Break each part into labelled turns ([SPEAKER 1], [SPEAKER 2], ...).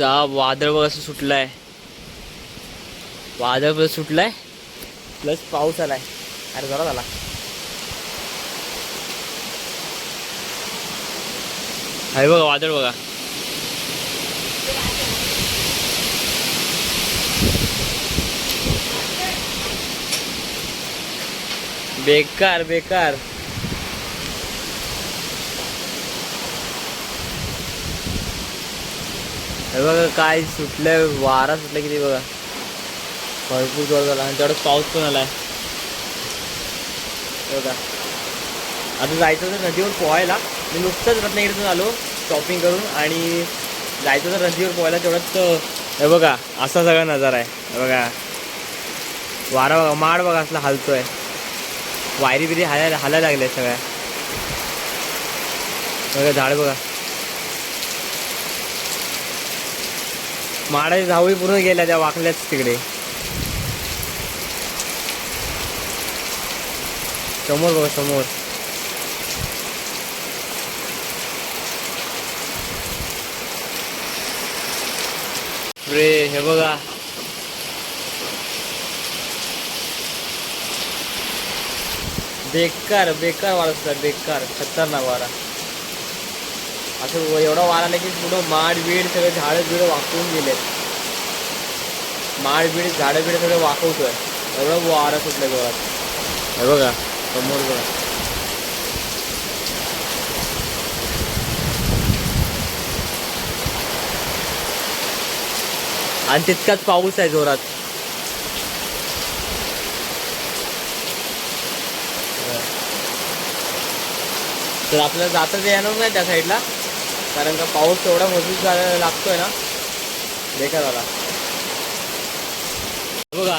[SPEAKER 1] सा वादळ बघ असं सुटलाय. वादळ प्लस सुटलाय? प्लस पाऊस आलाय. अरे जरा झाला. आहे बघा वादळ बघा. बेकार बेकार. हे बघा काय सुटलंय वारा सुटला किती बघा. भरपूर जोर झाला आणि तेवढाच पाऊस पण आलाय. बघा. आता जायचं होतं नदीवर पोहायला. मी नुकतंच रत्नागिरीतून आलो शॉपिंग करून आणि जायचं होतं नदीवर पोहायला तेवढंच हे बघा असा सगळा नजारा आहे. बघा. वारा बघा माड बघा असला हालतोय. वायरी बिरी हालाय हालायला लागल्या सगळ्या. बघा झाड बघा. माडाच्या झावळी पूर्ण गेल्या त्या वाकल्याच तिकडे. समोर बघा समोर. रे हे बघा. बेकार बेकार वाढत बेकार खतरनाक वारा. असं एवढा वारा आला की पुढं माड बीड सगळे झाडं बिड वाकवून गेलेत. माड बीड झाडं बिड सगळे वाकवतोय. एवढं वारा सुटलं जोरात हे बघा समोर बघा आणि तितकाच पाऊस आहे जोरात. तर आपल्याला जाताच येणार नाही त्या साईडला? कारण का पाऊस तेवढा मजबूत झाला लागतोय ना? बेकार झाला. बघा.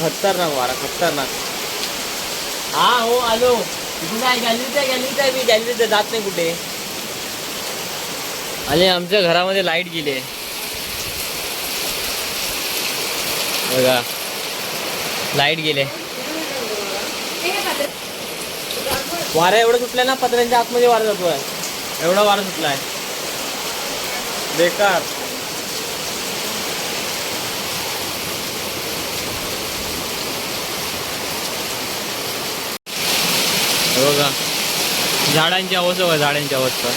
[SPEAKER 1] खतरनाक वारा खतरनाक. हा हो आलो. कुठे आहे गॅलरीत आहे गॅलरीत आहे मी. गॅलरीत जात नाही कुठे. आणि आमच्या घरामध्ये लाइट गेली आहे. बघा. लाइट गेले वारा एवढा सुटलाय ना पत्र्यांच्या आतमध्ये वारा जातोय. एवढा वारा सुटलाय. बेकार. बघा झाडांची अवस्था बघा झाडांची अवस्था.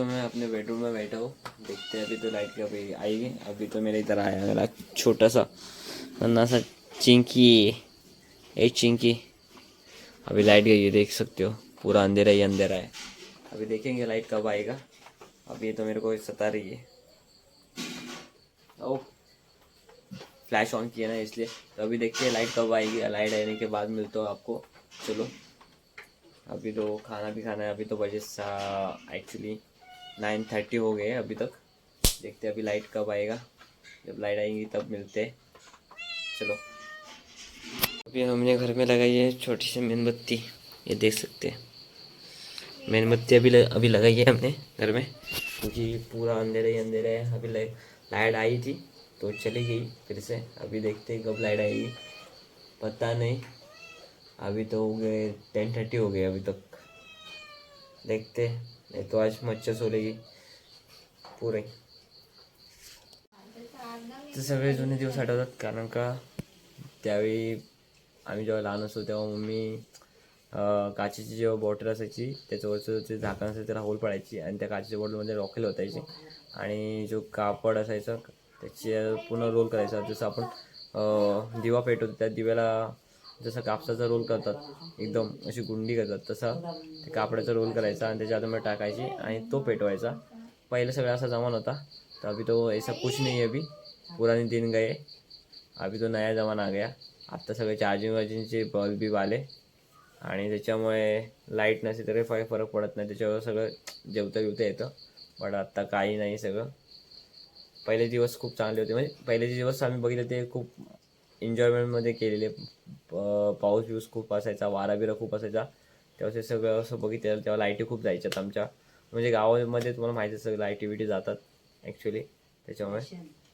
[SPEAKER 1] तो मैं अपने बेडरूम में बैठा हूँ। देखते हैं अभी तो लाइट का भी आएगी। अभी तो मेरे इधर आया मेरा छोटा सा नन्ना सा चिंकी। ए चिंकी, अभी लाइट गई है, देख सकते हो। पूरा अंधेरा ही अंधेरा है। अभी देखेंगे लाइट कब आएगा। अभी तो मेरे को सता रही है। ओ फ्लैश ऑन किया ना इसलिए। तो अभी देखते हैं लाइट कब आएगी। लाइट आने के बाद मिलता हूँ आपको। चलो। अभी तो खाना भी खाना है। अभी तो बजे एक्चुअली नाइन थर्टी हो गए हैं अभी तक। देखते हैं अभी लाइट कब आएगा। जब लाइट आएगी तब मिलते हैं। चलो। अभी हमने घर में लगाई है छोटी सी मेनबत्ती ये देख सकते हैं। मेनबत्ती अभी ल, अभी लगाई है हमने घर में। क्योंकि पूरा अंधेरा ही अंधेरा है। अभी लाइट आई थी तो चली गई। फिर से अभी देखते हैं कब लाइट आएगी। पता नहीं। अभी तो हो गए टेन थर्टी हो गए अभी तक। देखते नहीं तो आज मच्छर सोलेगी पुरे. ते सगळे जुने दिवस आठवतात कारण का त्यावेळी आम्ही जेव्हा लहान असतो तेव्हा मम्मी काचेची जेव्हा बॉटल असायची त्याच्यावरचं जे झाकण असायचं त्याला होल पडायची आणि त्या काचेच्या बॉटलमध्ये रॉकेल होतायची आणि जो कापड असायचा त्याचे पूर्ण रोल करायचा. जसं आपण दिवा पेटवतो त्या दिव्याला जसं कापसाचा रोल करतात एकदम अशी गुंडी करतात तसा ते कापडाचा रोल करायचा आणि त्याच्या आतमध्ये टाकायची आणि तो पेटवायचा. पहिले सगळा असा जमान होता तर अभी तो ऐसा कुछ नाही है अभी. पुराने दिन गए अभी तो नया जमाना आ गया. आत्ता सगळे चार्जिंग वार्जिंगचे बल्ब बी आले. आणि त्याच्यामुळे लाइट नसली तरी काही फरक पडत नाही. त्याच्यावर सगळं जेवता बिवता येतं. बट आत्ता काही नाही सगळं. पहिले दिवस खूप चांगले होते. म्हणजे पहिले जे दिवस आम्ही बघितले ते खूप एन्जॉयमेंटमध्ये केलेले प- पाऊस बिऊस खूप असायचा वारा बिरा खूप असायचा. तेव्हा ते सगळं असं बघितलं तेव्हा लाईटी खूप जायच्यात आमच्या. म्हणजे गावामध्ये तुम्हाला माहिती आहे सगळं लाईटी बिटी जातात ॲक्च्युली त्याच्यामुळे.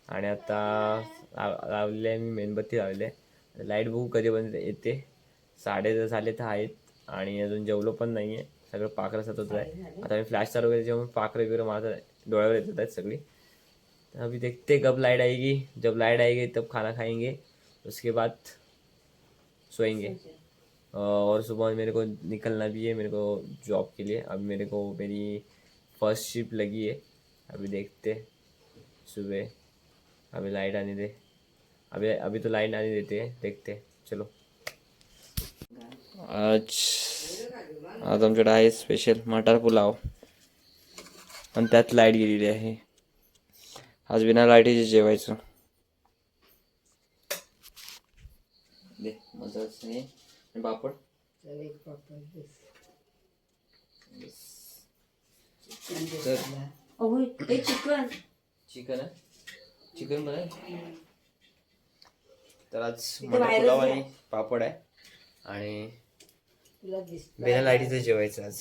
[SPEAKER 1] आणि आता लाव- लावले आहे मी मेणबत्ती लावले आहे. लाइट बघू कधीपर्यंत येते. साडे झाले तर आहेत आणि अजून जेवलो पण नाही आहे. सगळं पाखरं सतत आहे. आता मी फ्लॅश चालू केले जेव्हा पाखरं वगैरे माझं डोळ्यावर येतात आहेत सगळी. अभी देखते कब लाइट आएगी जब लाइट आएगी तब खाना खाएंगे. उसके बाद सोएँगे। और सुबह मेरे को निकलना भी है मेरे को जॉब के लिए। अब मेरे को मेरी फ़र्स्ट शिफ्ट लगी है। अभी देखते सुबह। अभी लाइट आने दे। अभी अभी तो लाइट आने देते हैं। देखते चलो। आज आज आमच्याकडे आहे स्पेशल मटार पुलाव। आणि त्यात लाईट गेलेली आहे आज बिना लाइट लाईटीचे जेवायचं मजाच नाही. आणि पापड तर
[SPEAKER 2] अहो हे चिकन.
[SPEAKER 1] चिकन आहे? चिकन पण आहे? तर आज मटार
[SPEAKER 2] बाहेरच
[SPEAKER 1] पुलाव. आणि पापड आहे. आणि बिना लाईटीचं जेवायचं आज.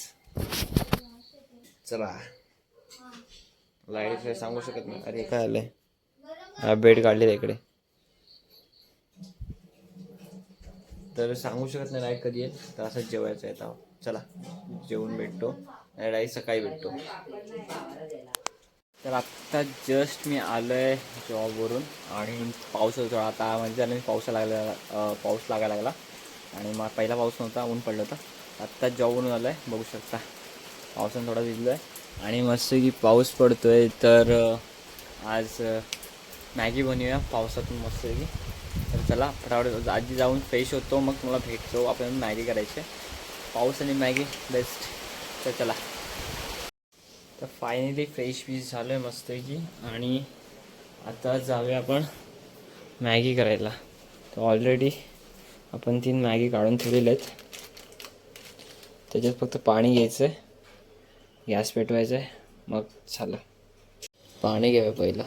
[SPEAKER 1] चला. लाइट सांगू शकत नाही. अरे काय आलंय? हा बेड काढलेला इकडे. तर सांगू शकत नाही राईट कधी येईल तर असंच जेवायचं आहे तर चला जेवून भेटतो आणि सकाळी भेटतो. तर आत्ता जस्ट मी आलो आहे जॉबवरून आणि पाऊस होतो. आता म्हणजे झालं पाऊस लागला पाऊस लागायला लागला. आणि मग पहिला पाऊस नव्हता ऊन पडलं होतं. आत्ताच जॉबवरून आलो आहे बघू शकता. पावसानं थोडा भिजलो आहे आणि मस्त की पाऊस पडतो आहे तर आज मॅगी बनवूया पावसातून मस्त की चला फटाफट आधी जाऊन फ्रेश होतो मग तुम्हाला भेटतो. आपण मॅगी करायची आहे. पाऊस आणि मॅगी बेस्ट तर चला. तर फायनली फ्रेश पीस झालो आहे मस्तपैकी. आणि आता जाऊया आपण मॅगी करायला. तर ऑलरेडी आपण तीन मॅगी काढून ठेवलेल्या आहेत. त्याच्यात फक्त पाणी घ्यायचं आहे गॅस पेटवायचा आहे मग झालं. पाणी घ्यावं पहिलं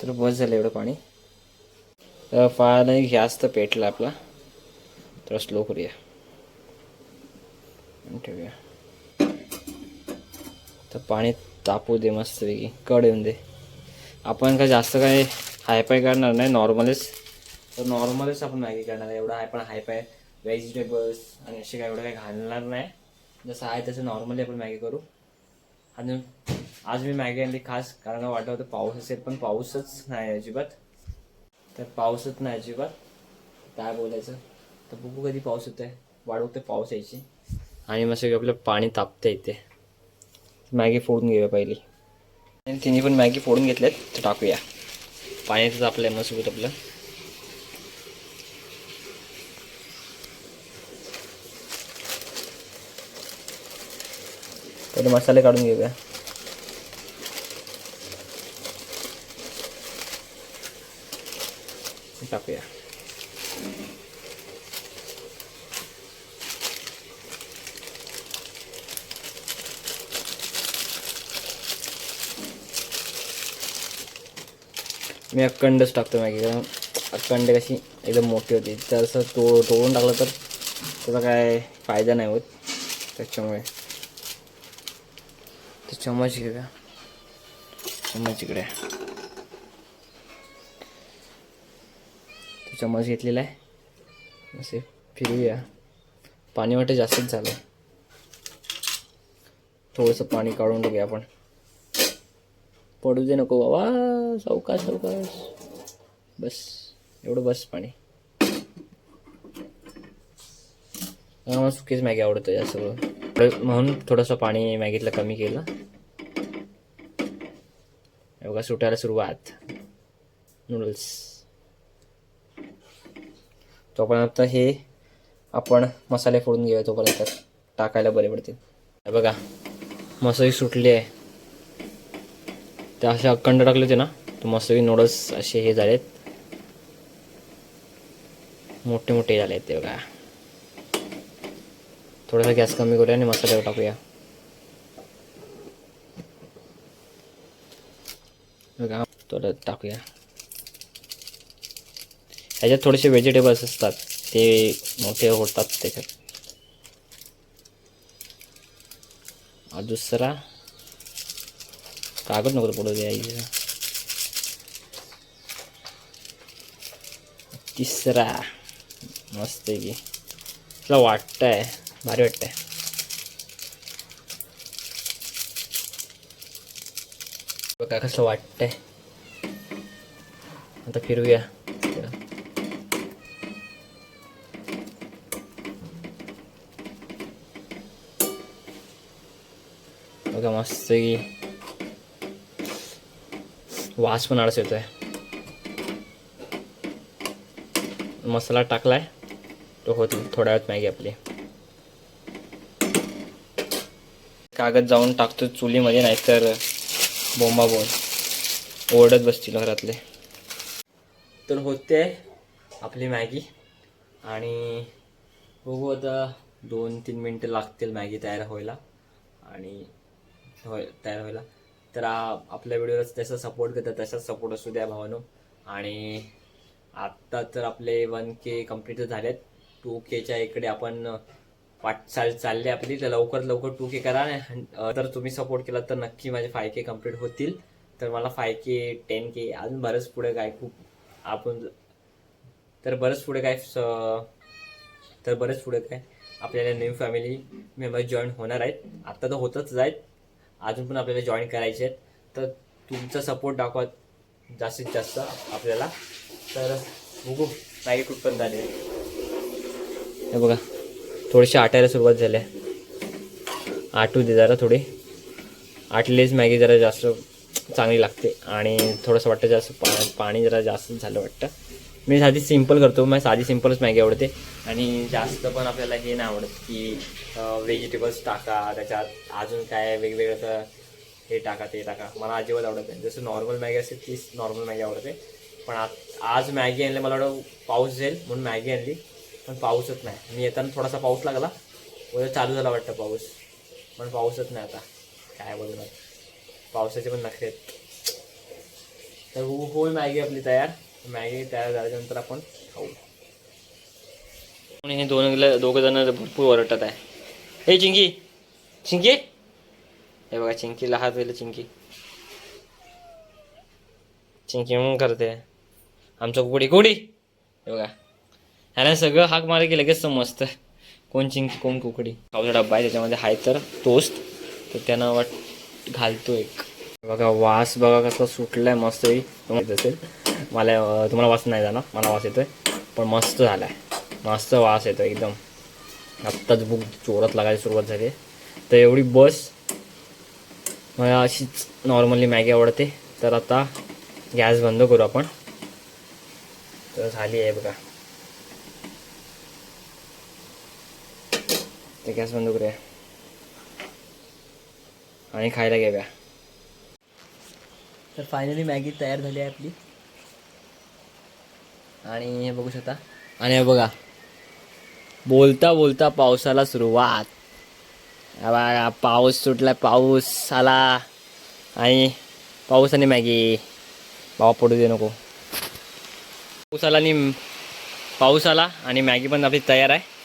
[SPEAKER 1] तर बस झालं एवढं पाणी. तर फार गॅस तर पेटला आपला. तर स्लो करूया. ठेवूया. तर पाणी तापू दे मस्तपैकी. कड येऊन दे. आपण काय जास्त काय हायपाय करणार नाही नॉर्मलच तर नॉर्मलच आपण मॅगी करणार आहे. एवढं हाय पण हायपाय व्हेजिटेबल्स आणि असे काय एवढं काही घालणार नाही. जसं आहे तसं नॉर्मली आपण मॅगी करू. आणि आज मी मॅगी आणली खास कारण वाटलं वाटत होतं पाऊस असेल पण पाऊसच नाही अजिबात. तर पाऊसच नाही अजिबात. काय बोलायचं? तर बघू कधी पाऊस येतोय आहे वाढवते पाऊस यायची. आणि मस्त आपलं पाणी तापतं इथे. मॅगी फोडून घेऊया पहिली. आणि तिने पण मॅगी फोडून घेतल्यात तर टाकूया. पाण्यातच आपल्या मस्त आपलं. पहिले मसाले काढून घेऊया टाकूया मी अखंडच टाकतो मॅगी कारण अखंड कशी एकदम मोठी होती तर असं तो तोडून टाकलं तर त्याचा काय फायदा नाही होत। त्याच्यामुळे तर चम्मच घेऊया चम्मच इकडे. तो चम्मच घेतलेला आहे. असे फिरूया. पाणी वाटतं जास्तच झालं. थोडंसं पाणी काढून टाकूया आपण. पडू दे नको बाबा. सावकाश सावकाश. बस. एवढं बस पाणी. मला सुकीच मॅगी आवडतं या सगळं म्हणून थोडंसं पाणी मॅगीतलं कमी केलं. एवढा सुटायला सुरुवात. नूडल्स तोपर्यंत हे आपण मसाले फोडून घेऊया तोपर्यंत टाकायला बरे पडतील. बघा मसाले सुटली आहे. ते असे अखंड टाकले होते ना तर मस्त नूडल्स असे हे झालेत. मोठे मोठे झाले आहेत ते बघा. थोडासा गॅस कमी करूया आणि मसाल्यावर टाकूया. बघा थोडं टाकूया. ह्याच्यात थोडेसे व्हेजिटेबल्स असतात ते मोठे होतात त्याच्यात. दुसरा. कागद नको पुढे द्यायचं तिसरा. मस्त आहे की. तुला वाटतंय. भारी वाटतंय बघा कसं वाटतंय आता फिरूया बघा मस्त की वास पण आळस येतोय मसाला टाकलाय तो होती थोड्या वेळात मॅगी आपली कागद जाऊन टाकतो चुलीमध्ये नाहीतर बोंबा बोन ओरडत बसतील घरातले. तर होते आपली मॅगी. आणि बघू आता दोन तीन मिनटं लागतील मॅगी तयार व्हायला. आणि होय तयार व्हायला. तर आपल्या व्हिडिओला त्याचा सपोर्ट करतात तसाच सपोर्ट असू द्या भावानो. आणि आत्ता तर आपले वन के कंप्लीट आहेत टू केच्या इकडे आपण वाटचाल चालली आपली तर लवकर लवकर टू के करा. आणि, तर तुम्ही सपोर्ट केला तर नक्की माझे फाय के कंप्लीट होतील. तर मला फाय के टेन के अजून बरंच पुढे काय खूप आपण तर बरंच पुढे काय स- तर बरंच पुढे काय आपल्याला न्यू फॅमिली मेंबर जॉईन होणार आहेत. आत्ता तर होतच आहेत. अजून पण आपल्याला जॉईन करायचे आहेत. तर तुमचा सपोर्ट दाखवा जास्तीत जास्त आपल्याला. तर बघू नाही कुठपर्यंत आले हे बघा. थोडीशी आटायला सुरुवात झाली आहे. आटू दे जरा थोडी. आटलीच मॅगी जरा जास्त चांगली लागते आणि थोडंसं वाटतं जास्त पा पाणी जरा जास्त झालं वाटतं. मी साधी सिंपल करतो मला साधी सिंपलच मॅगी आवडते. आणि जास्त पण आपल्याला हे नाही आवडत की व्हेजिटेबल्स टाका त्याच्यात अजून काय वेगवेगळं तर हे टाका ते टाका. मला अजिबात आवडत नाही. जसं नॉर्मल मॅगी असते तीच नॉर्मल मॅगी आवडते. पण आज मॅगी आणली मला वाटतं पाऊस जाईल म्हणून मॅगी आणली. पण पाऊसच नाही. मी येताना थोडासा पाऊस लागला. उद्या चालू झाला वाटतं पाऊस. पण पाऊसच नाही आता. काय बोलणार? पावसाचे पण नखरे आहेत. तर हो होईल मॅगी आपली तयार. मॅगी तयार झाल्यानंतर आपण खाऊ. आणि हे दोन दोघं जण भरपूर ओरडतात आहे. हे चिंकी चिंकी? हे बघा चिंकीला हात गेलं चिंकी. चिंकी म्हणून करते. आमचं कुकडी कुकडी? हे बघा. ह्याला सगळं हाक मारे की लगेच समजतं. कोण चिंक कोण कुकडी. खाऊचा डब्बा आहे त्याच्यामध्ये आहे तर तोच तर त्यानं वाट घालतो एक. बघा वास बघा कसा सुटलाय मस्त तुम्हाला असेल. मला तुम्हाला वास नाही जाणार. मला वास येतोय. पण मस्त झालाय. मस्त वास येतो एकदम. आत्ताच बुक चोरात लागायला सुरुवात झाली. तर एवढी बस मला अशीच नॉर्मली मॅगी आवडते. तर आता गॅस बंद करू आपण. तर झाली आहे बघा. ते गॅस बंद करूया. आणि खायला घेऊया. तर फायनली मॅगी तयार झाली आहे आपली. आणि हे बघू शकता. आणि हे बघा बोलता बोलता पावसाला सुरुवात. पाऊस सुटला पाऊस आला. आणि पाऊस आणि मॅगी. बाबा पडू दे नको. पाऊस आला आणि पाऊस आला आणि मॅगी पण आपली तयार आहे.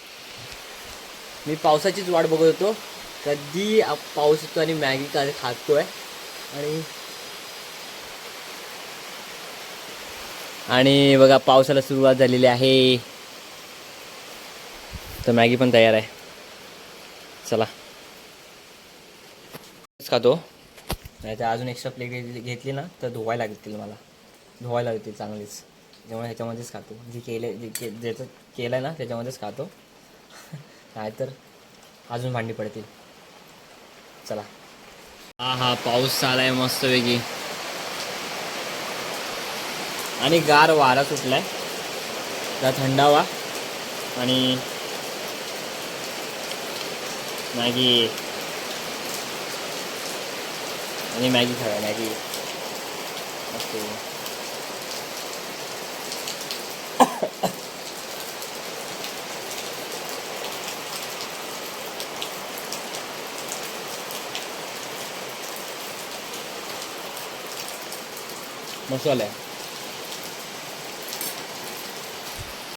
[SPEAKER 1] मी पावसाचीच वाट बघत होतो. कधी पाऊस येतो आणि मॅगी का खातो आहे आणि आणि बघा पावसाला सुरुवात झालेली आहे. तर मॅगी पण तयार आहे. चला. खातो. नाही तर अजून एक्स्ट्रा प्लेट घेतली घेतली ना तर धुवायला लागतील मला. धुवायला लागतील चांगलीच. त्यामुळे ह्याच्यामध्येच खातो. जी केले जे के ज्याचं केलं आहे ना त्याच्यामध्येच खातो. नाहीतर अजून भांडी पडतील. चला. हा हा पाऊस चालाय मस्त वेगी आणि गार वारा सुटलाय. त्या थंडावा आणि मॅगी. आणि मॅगी खाव्या मॅगी. मस्त. मसाला आहे